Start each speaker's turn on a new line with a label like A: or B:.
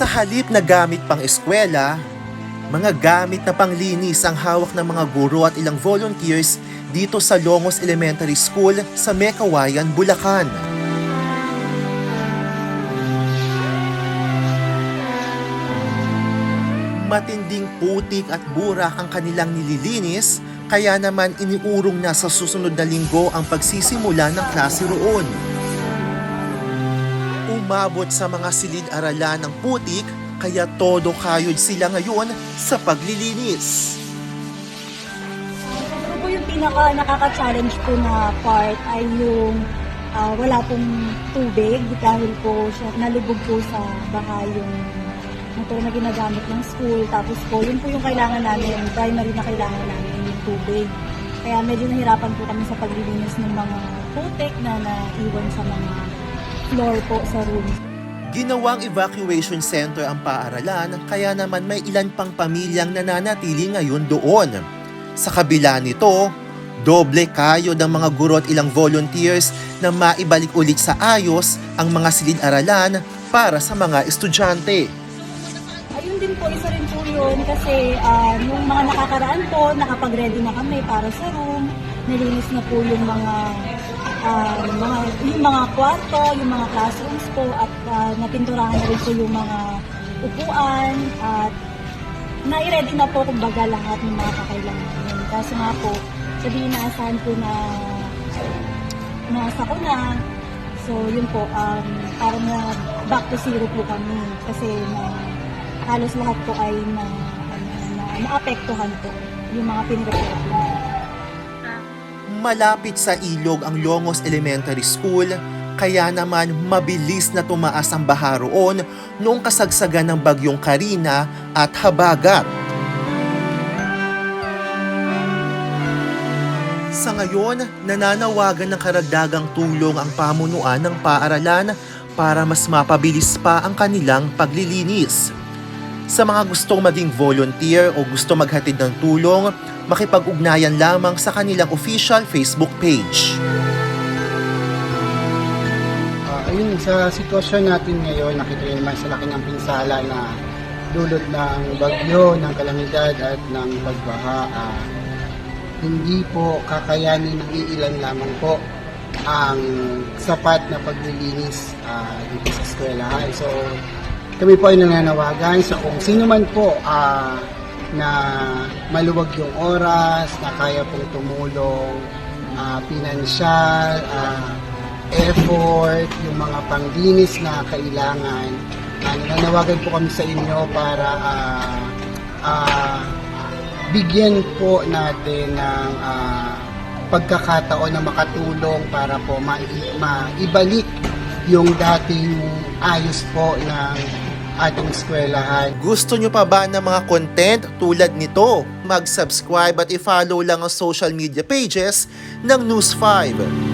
A: Sa halip na gamit pang eskwela, mga gamit na panglinis ang hawak ng mga guro at ilang volunteers dito sa Longos Elementary School sa Mekawayan, Bulacan. Matinding putik at burak ang kanilang nililinis, kaya naman iniurong na sa susunod na linggo ang pagsisimula ng klase roon. Umabot sa mga silid-aralan ng putik, kaya todo kayod sila ngayon sa paglilinis.
B: Ano po yung pinaka nakaka-challenge po na part ay yung ah, wala pong tubig dahil po siya nalubog po sa baha yung motor na ginagamit ng school. Tapos po, yun po yung kailangan namin, primary na kailangan namin yung tubig. Kaya medyo nahirapan po kami sa paglilinis ng mga putik na naiwan sa mga floor po sa room.
A: Ginawang evacuation center ang paaralan, kaya naman may ilan pang pamilyang nananatili ngayon doon. Sa kabila nito, doble kayo ng mga guro at ilang volunteers na maibalik ulit sa ayos ang mga silid-aralan para sa mga estudyante.
B: Ayun din po, isa rin po yun kasi ah, nung mga nakakaraan po, nakapag-ready na kami para sa room. Nilinis na po yung mga ah, mga yung mga kwarto, yung mga classrooms po at ah, napinturahan na rin po yung mga upuan at nai-ready na po kumbaga lahat ng mga kakailanganin. Kaso nga po, sabihin na asahan po na nasa ko na. So yun po, um, parang na back to zero po kami kasi na halos lahat po ay na, ano, na, naapektuhan po yung mga po.
A: Malapit sa ilog ang Longos Elementary School, kaya naman mabilis na tumaas ang baha roon noong kasagsagan ng bagyong Karina at Habagat. Sa ngayon, nananawagan ng karagdagang tulong ang pamunuan ng paaralan para mas mapabilis pa ang kanilang paglilinis. Sa mga gustong maging volunteer o gusto maghatid ng tulong, makipag-ugnayan lamang sa kanilang official Facebook page.
C: Ah, ayun, sa sitwasyon natin ngayon, nakita niyo naman sa laki ng pinsala na dulot ng bagyo, ng kalamidad at ng pagbaha. Ah, hindi po kakayanin ng iilan lamang po ang sapat na paglilinis ah, dito sa eskwelahan. So, kami po ay nananawagan sa kung sino man po ah, na maluwag yung oras, na kaya pong tumulong, ah, pinansyal, ah, effort, yung mga panglinis na kailangan. Uh, nananawagan po kami sa inyo para ah, ah, bigyan po natin ng ah, pagkakataon na makatulong para po mai- maibalik yung dating ayos po ng ating eskwelahan.
A: Gusto nyo pa ba ng mga content tulad nito? Mag-subscribe at i-follow lang ang social media pages ng News 5.